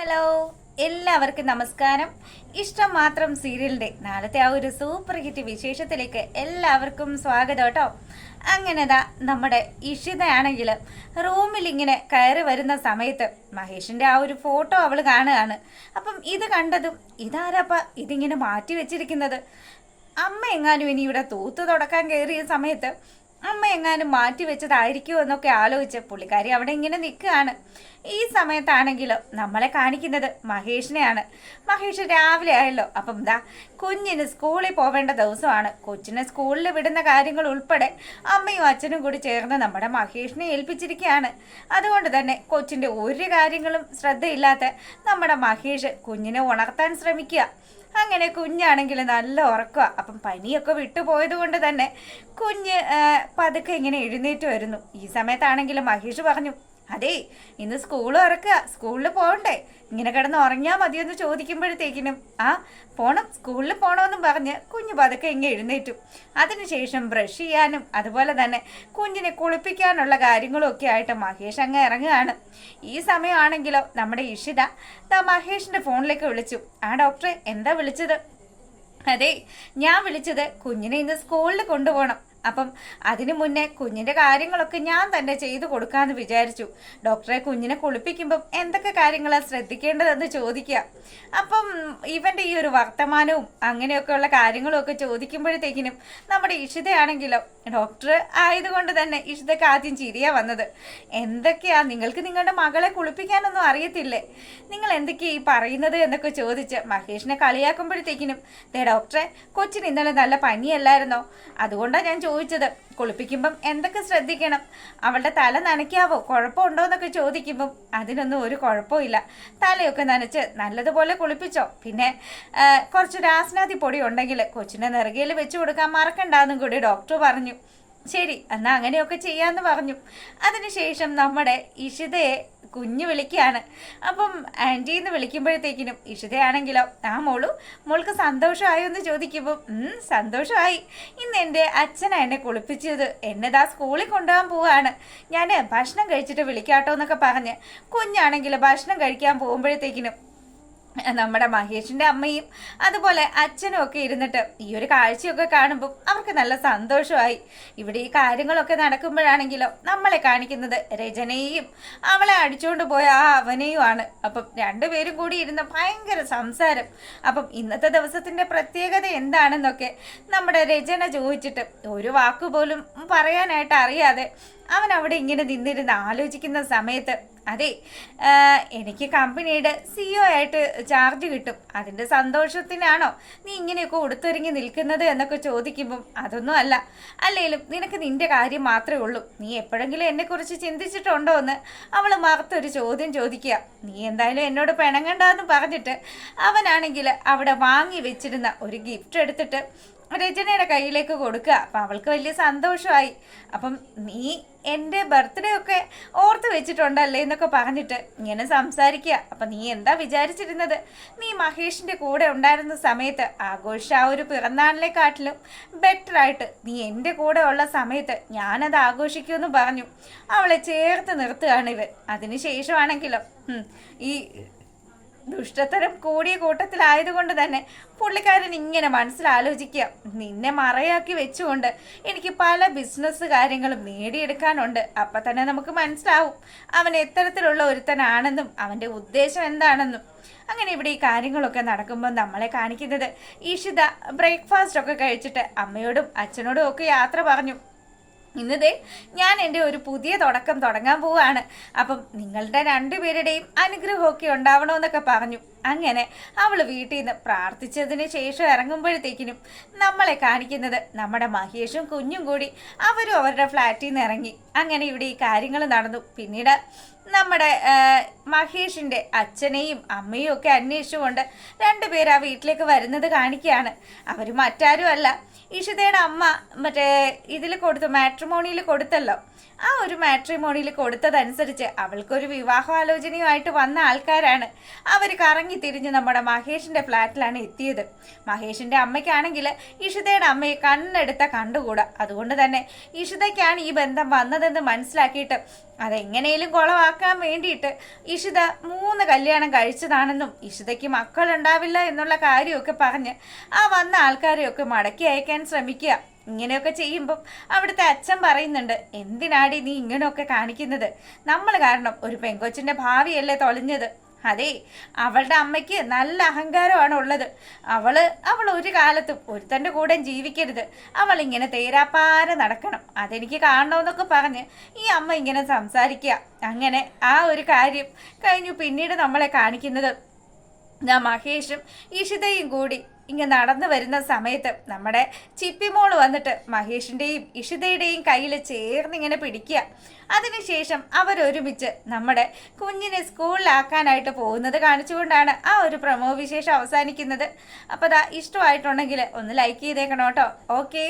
Hello എല്ലാവർക്കും നമസ്കാരം. ഇഷ്ടം മാത്രം സീരിയലിന്റെ നാളത്തെ ആ ഒരു സൂപ്പർ ഹിറ്റ് വിശേഷത്തിലേക്ക് എല്ലാവർക്കും സ്വാഗതം കേട്ടോ. അങ്ങനെ ദാ നമ്മുടെ ഇഷിതയാണെങ്കിൽ റൂമിൽ ഇങ്ങനെ കയറി വരുന്ന സമയത്ത് മഹേഷിന്റെ ആ ഒരു ഫോട്ടോ അവൾ കാണുകയാണ്. അപ്പം ഇത് കണ്ടതും ഇതാരപ്പ ഇതിങ്ങനെ മാറ്റി വെച്ചിരിക്കുന്നത്? അമ്മ എങ്ങാനും ഇനി ഇവിടെ തൂത്ത് തുടക്കാൻ കയറിയ സമയത്ത് അമ്മ എങ്ങാനും മാറ്റി വെച്ചതായിരിക്കുമോ എന്നൊക്കെ ആലോചിച്ച് പുള്ളിക്കാരി അവിടെ ഇങ്ങനെ നിൽക്കുകയാണ്. ഈ സമയത്താണെങ്കിലോ നമ്മളെ കാണിക്കുന്നത് മഹേഷിനെയാണ്. മഹേഷ് രാവിലെ ആയല്ലോ. അപ്പം ദാ കുഞ്ഞിന് സ്കൂളിൽ പോവേണ്ട ദിവസമാണ്. കൊച്ചിനെ സ്കൂളിൽ വിടുന്ന കാര്യങ്ങൾ ഉൾപ്പെടെ അമ്മയും അച്ഛനും കൂടി ചേർന്ന് നമ്മുടെ മഹേഷിനെ ഏൽപ്പിച്ചിരിക്കുകയാണ്. അതുകൊണ്ട് തന്നെ കൊച്ചിന്റെ ഒരു കാര്യങ്ങളും ശ്രദ്ധയില്ലാത്ത നമ്മുടെ മഹേഷ് കുഞ്ഞിനെ ഉണർത്താൻ ശ്രമിക്കുക. അങ്ങനെ കുഞ്ഞാണെങ്കിൽ നല്ല ഉറക്കുക അപ്പം പനിയൊക്കെ വിട്ടുപോയത് കൊണ്ട് തന്നെ കുഞ്ഞ് പതുക്കെ ഇങ്ങനെ എഴുന്നേറ്റ് വരുന്നു. ഈ സമയത്താണെങ്കിൽ മഹേഷ് പറഞ്ഞു അതേ ഇന്ന് സ്കൂൾ ഇറക്കുക സ്കൂളിൽ പോകണ്ടേ. ഇങ്ങനെ കിടന്ന് ഉറങ്ങിയാൽ മതിയെന്ന് ചോദിക്കുമ്പോഴത്തേക്കിനും ആ പോണം. സ്കൂളിൽ പോകണമെന്ന് പറഞ്ഞ് കുഞ്ഞു പതുക്കെ ഇങ്ങനെ എഴുന്നേറ്റു. അതിനുശേഷം ബ്രഷ് ചെയ്യാനും അതുപോലെ തന്നെ കുഞ്ഞിനെ കുളിപ്പിക്കാനുള്ള കാര്യങ്ങളും ഒക്കെ ആയിട്ട് മഹേഷ് അങ്ങ് ഇറങ്ങുകയാണ്. ഈ സമയമാണെങ്കിലോ നമ്മുടെ ഇഷിത ദാ മഹേഷിന്റെ ഫോണിലേക്ക് വിളിച്ചു. ആ ഡോക്ടറെ എന്താ വിളിച്ചത്? അതെ ഞാൻ വിളിച്ചത് കുഞ്ഞിനെ ഇന്ന് സ്കൂളിൽ കൊണ്ടുപോകണം. അപ്പം അതിനു മുന്നേ കുഞ്ഞിന്റെ കാര്യങ്ങളൊക്കെ ഞാൻ തന്നെ ചെയ്തു കൊടുക്കാമെന്ന് വിചാരിച്ചു. ഡോക്ടറെ കുഞ്ഞിനെ കുളിപ്പിക്കുമ്പം എന്തൊക്കെ കാര്യങ്ങളാണ് ശ്രദ്ധിക്കേണ്ടതെന്ന് ചോദിക്കുക അപ്പം ഇവന്റെ ഈ ഒരു വർത്തമാനവും അങ്ങനെയൊക്കെയുള്ള കാര്യങ്ങളും ഒക്കെ ചോദിക്കുമ്പോഴത്തേക്കിനും നമ്മുടെ ഇഷിതയാണെങ്കിലോ ഡോക്ടർ ആയതുകൊണ്ട് തന്നെ ഇഷിതയ്ക്ക് ആദ്യം ചിരിയാ വന്നത്. എന്തൊക്കെയാ നിങ്ങൾക്ക് നിങ്ങളുടെ മകളെ കുളിപ്പിക്കാനൊന്നും അറിയത്തില്ലേ? നിങ്ങൾ എന്തൊക്കെയാ ഈ പറയുന്നത് എന്നൊക്കെ ചോദിച്ച് മഹേഷിനെ കളിയാക്കുമ്പോഴത്തേക്കിനും ദേ ഡോക്ടറെ കൊച്ചിന് ഇന്നലെ നല്ല പനിയല്ലായിരുന്നോ? അതുകൊണ്ടാണ് ഞാൻ ചോദിച്ചത്. കുളിപ്പിക്കുമ്പം എന്തൊക്കെ ശ്രദ്ധിക്കണം? അവളുടെ തല നനയ്ക്കാവോ? കുഴപ്പമുണ്ടോ എന്നൊക്കെ ചോദിക്കുമ്പം അതിനൊന്നും ഒരു കുഴപ്പമില്ല. തലയൊക്കെ നനച്ച് നല്ലതുപോലെ കുളിപ്പിച്ചോ. പിന്നെ കുറച്ച് രാസനാഥി പൊടി ഉണ്ടെങ്കിൽ കൊച്ചിനെ നിറകയിൽ വെച്ച് കൊടുക്കാൻ മറക്കണ്ടെന്നും കൂടി ഡോക്ടർ പറഞ്ഞു. ശരി എന്നാ അങ്ങനെയൊക്കെ ചെയ്യാന്ന് പറഞ്ഞു. അതിനുശേഷം നമ്മുടെ ഇഷിതയെ കുഞ്ഞു വിളിക്കുകയാണ്. അപ്പം ആന്റി എന്ന് വിളിക്കുമ്പോഴത്തേക്കിനും ഇഷിതയാണെങ്കിലോ ആ മോളു മോൾക്ക് സന്തോഷമായോ എന്ന് ചോദിക്കുമ്പോൾ സന്തോഷമായി. ഇന്ന് എന്റെ അച്ഛനാണ് എന്നെ കുളിപ്പിച്ചത്. എന്നെ ദാ സ്കൂളിൽ കൊണ്ടുപോകാൻ പോവാണ്. ഞാൻ ഭക്ഷണം കഴിച്ചിട്ട് വിളിക്കാട്ടോ എന്നൊക്കെ പറഞ്ഞ് കുഞ്ഞാണെങ്കിൽ ഭക്ഷണം കഴിക്കാൻ പോകുമ്പോഴത്തേക്കിനും നമ്മുടെ മഹേഷിന്റെ അമ്മയും അതുപോലെ അച്ഛനും ഒക്കെ ഇരുന്നിട്ട് ഈ ഒരു കാഴ്ചയൊക്കെ കാണുമ്പോൾ അവർക്ക് നല്ല സന്തോഷമായി. ഇവിടെ ഈ കാര്യങ്ങളൊക്കെ നടക്കുമ്പോഴാണെങ്കിലോ നമ്മളെ കാണിക്കുന്നത് രചനയെയും അവളെ അടിച്ചുകൊണ്ട് പോയ ആ അവനെയുമാണ്. അപ്പം രണ്ടുപേരും കൂടി ഇരുന്ന് ഭയങ്കര സംസാരം. അപ്പം ഇന്നത്തെ ദിവസത്തിന്റെ പ്രത്യേകത എന്താണെന്നൊക്കെ നമ്മുടെ രചന ചോദിച്ചിട്ട് ഒരു വാക്കുപോലും പറയാനായിട്ട് അറിയാതെ അവൻ അവിടെ ഇങ്ങനെ നിന്നിരുന്ന് ആലോചിക്കുന്ന സമയത്ത് അതെ എനിക്ക് കമ്പനിയുടെ സിഇഒ ആയിട്ട് ചാർജ് കിട്ടും. അതിന്റെ സന്തോഷത്തിനാണോ നീ ഇങ്ങനെയൊക്കെ ഉടുത്തൊരുങ്ങി നിൽക്കുന്നത് എന്നൊക്കെ ചോദിക്കുമ്പം അതൊന്നും അല്ല. അല്ലെങ്കിലും നിനക്ക് നിന്റെ കാര്യം മാത്രമേ ഉള്ളൂ. നീ എപ്പോഴെങ്കിലും എന്നെക്കുറിച്ച് ചിന്തിച്ചിട്ടുണ്ടോ എന്ന് അവൾ മറുത്തൊരു ചോദ്യം ചോദിക്കുക. നീ എന്തായാലും എന്നോട് പിണങ്ങണ്ടെന്ന് പറഞ്ഞിട്ട് അവനാണെങ്കിൽ അവിടെ വാങ്ങി വെച്ചിരുന്ന ഒരു ഗിഫ്റ്റ് എടുത്തിട്ട് രചനയുടെ കയ്യിലേക്ക് കൊടുക്കുക. അപ്പം അവൾക്ക് വലിയ സന്തോഷമായി. അപ്പം നീ എന്റെ ബർത്ത്ഡേ ഒക്കെ ഓർത്ത് വെച്ചിട്ടുണ്ടല്ലേ എന്നൊക്കെ പറഞ്ഞിട്ട് ഇങ്ങനെ സംസാരിക്കുക. അപ്പം നീ എന്താ വിചാരിച്ചിരുന്നത്? നീ മഹേഷിന്റെ കൂടെ ഉണ്ടായിരുന്ന സമയത്ത് ആഘോഷ ആ ഒരു പിറന്നാളിനെക്കാട്ടിലും ബെറ്ററായിട്ട് നീ എന്റെ കൂടെ ഉള്ള സമയത്ത് ഞാനത് ആഘോഷിക്കുമെന്ന് പറഞ്ഞു. അവളെ ചേർത്ത് നിർത്തുകയാണ് ഇവൻ. അതിനുശേഷമാണെങ്കിലോ ഉം, ഈ ദുഷ്ടത്തരം കൂടിയ കൂട്ടത്തിലായതുകൊണ്ട് തന്നെ പുള്ളിക്കാരൻ ഇങ്ങനെ മനസ്സിലാലോചിക്കുക. നിന്നെ മറയാക്കി വെച്ചുകൊണ്ട് എനിക്ക് പല ബിസിനസ് കാര്യങ്ങളും നേടിയെടുക്കാനുണ്ട്. അപ്പൊ തന്നെ നമുക്ക് മനസ്സിലാവും അവൻ എത്തരത്തിലുള്ള ഒരുത്തനാണെന്നും അവന്റെ ഉദ്ദേശം എന്താണെന്നും. അങ്ങനെ ഇവിടെ ഈ കാര്യങ്ങളൊക്കെ നടക്കുമ്പോൾ നമ്മളെ കാണിക്കുന്നത് ഈഷിത ബ്രേക്ക്ഫാസ്റ്റ് ഒക്കെ കഴിച്ചിട്ട് അമ്മയോടും അച്ഛനോടും ഒക്കെ യാത്ര പറഞ്ഞു. ഇന്നതേ ഞാൻ എന്റെ ഒരു പുതിയ തുടക്കം തുടങ്ങാൻ പോവാണ്. അപ്പം നിങ്ങളുടെ രണ്ടുപേരുടെയും അനുഗ്രഹമൊക്കെ ഉണ്ടാവണമെന്നൊക്കെ പറഞ്ഞു. അങ്ങനെ അവൾ വീട്ടിൽ നിന്ന് പ്രാർത്ഥിച്ചതിന് ശേഷം ഇറങ്ങുമ്പോഴത്തേക്കിനും നമ്മളെ കാണിക്കുന്നത് നമ്മുടെ മഹേഷും കുഞ്ഞും കൂടി അവരും അവരുടെ ഫ്ലാറ്റിൽ നിന്ന് ഇറങ്ങി. അങ്ങനെ ഇവിടെ ഈ കാര്യങ്ങൾ നടന്നു. പിന്നീട് നമ്മുടെ മഹേഷിന്റെ അച്ഛനെയും അമ്മയും ഒക്കെ അന്വേഷിച്ചുകൊണ്ട് രണ്ടുപേർ ആ വീട്ടിലേക്ക് വരുന്നത് കാണിക്കുകയാണ്. അവർ മറ്റാരും അല്ല. ഇഷിതയുടെ അമ്മ മറ്റേ ഇതിൽ കൊടുത്തു മാട്രിമോണിയിൽ കൊടുത്തല്ലോ. ആ ഒരു മാട്രിമോണിയിൽ കൊടുത്തതനുസരിച്ച് അവൾക്കൊരു വിവാഹ ആലോചനയുമായിട്ട് വന്ന ആൾക്കാരാണ്. അവർ കറങ്ങി തിരിഞ്ഞ് നമ്മുടെ മഹേഷിന്റെ ഫ്ലാറ്റിലാണ് എത്തിയത്. മഹേഷിന്റെ അമ്മയ്ക്കാണെങ്കിൽ ഇഷിതയുടെ അമ്മയെ കണ്ണെടുത്ത കണ്ടുകൂടാ. അതുകൊണ്ട് തന്നെ ഇഷിതയ്ക്കാണ് ഈ ബന്ധം വന്നതെന്ന് മനസ്സിലാക്കിയിട്ട് അതെങ്ങനെയും കുളമാക്കാൻ വേണ്ടിയിട്ട് ഇഷിത മൂന്ന് കല്യാണം കഴിച്ചതാണെന്നും ഇഷിതയ്ക്ക് മക്കളുണ്ടാവില്ല എന്നുള്ള കാര്യമൊക്കെ പറഞ്ഞ് ആ വന്ന ആൾക്കാരെയൊക്കെ മടക്കി അയക്കാൻ ശ്രമിക്കുക. ഇങ്ങനെയൊക്കെ ചെയ്യുമ്പം അവിടുത്തെ അച്ഛൻ പറയുന്നുണ്ട് എന്തിനാടി നീ ഇങ്ങനെയൊക്കെ കാണിക്കുന്നത്? നമ്മൾ കാരണം ഒരു പെങ്കൊച്ചിന്റെ ഭാവിയല്ലേ തൊളിഞ്ഞത്. അതെ അവളുടെ അമ്മയ്ക്ക് നല്ല അഹങ്കാരമാണ് ഉള്ളത്. അവൾ അവൾ ഒരു കാലത്തും ഒരുത്തന്റെ കൂടെ ജീവിക്കരുത്. അവൾ ഇങ്ങനെ തേരാപ്പാര നടക്കണം. അതെനിക്ക് കാണണമെന്നൊക്കെ പറഞ്ഞ് ഈ അമ്മ ഇങ്ങനെ സംസാരിക്കുക. അങ്ങനെ ആ ഒരു കാര്യം കഴിഞ്ഞു പിന്നീട് നമ്മളെ കാണിക്കുന്നത്. മഹേഷും ഇഷിതയും കൂടി ഇങ്ങനെ നടന്നു വരുന്ന സമയത്ത് നമ്മുടെ ചിപ്പിമോൾ വന്നിട്ട് മഹേഷിന്റെയും ഇഷിതയുടെയും കയ്യിൽ ചേർന്ന് ഇങ്ങനെ പിടിക്കുക. അതിനുശേഷം അവരൊരുമിച്ച് നമ്മുടെ കുഞ്ഞിനെ സ്കൂളിലാക്കാനായിട്ട് പോകുന്നത് കാണിച്ചുകൊണ്ടാണ് ആ ഒരു പ്രമോ വിശേഷം അവസാനിക്കുന്നത്. അപ്പോൾ അതാ ഇഷ്ടമായിട്ടുണ്ടെങ്കിൽ ഒന്ന് ലൈക്ക് ചെയ്തേക്കണം കേട്ടോ. ഓക്കേ